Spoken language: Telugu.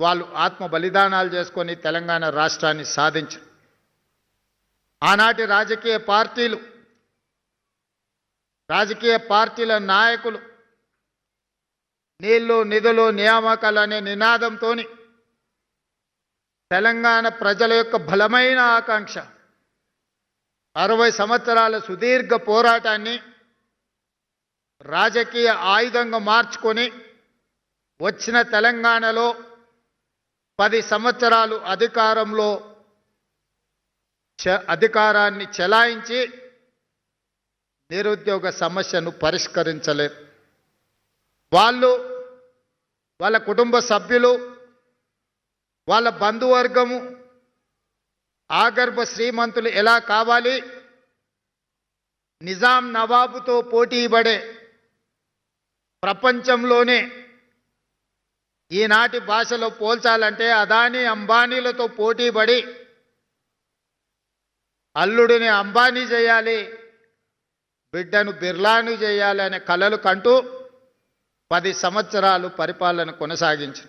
వాళ్ళు ఆత్మ బలిదానాలు చేసుకొని తెలంగాణ రాష్ట్రాన్ని సాధించారు ఆనాటి రాజకీయ పార్టీలు రాజకీయ పార్టీల నాయకులు నీళ్ళు నిధులు నియామకాలు అనే నినాదంతో తెలంగాణ ప్రజల యొక్క బలమైన ఆకాంక్ష అరవై సంవత్సరాల సుదీర్ఘ పోరాటాన్ని రాజకీయ ఆయుధంగా మార్చుకొని వచ్చిన తెలంగాణలో పది సంవత్సరాలు అధికారంలో చ- అధికారాన్ని చెలాయించి నిరుద్యోగ సమస్యను పరిష్కరించలేదు వాళ్ళు వాళ్ళ కుటుంబ సభ్యులు వాళ్ళ బంధువర్గము ఆగర్భ శ్రీమంతులు ఎలా కావాలి? నిజాం నవాబుతో పోటీ పడే ప్రపంచంలోనే ఈనాటి భాషలో పోల్చాలంటే అదానీ అంబానీలతో పోటీపడి అల్లుడిని అంబానీ చేయాలి బిడ్డను బిర్లాను చేయాలి అనే కలలు కంటూ పది సంవత్సరాలు పరిపాలన కొనసాగించింది.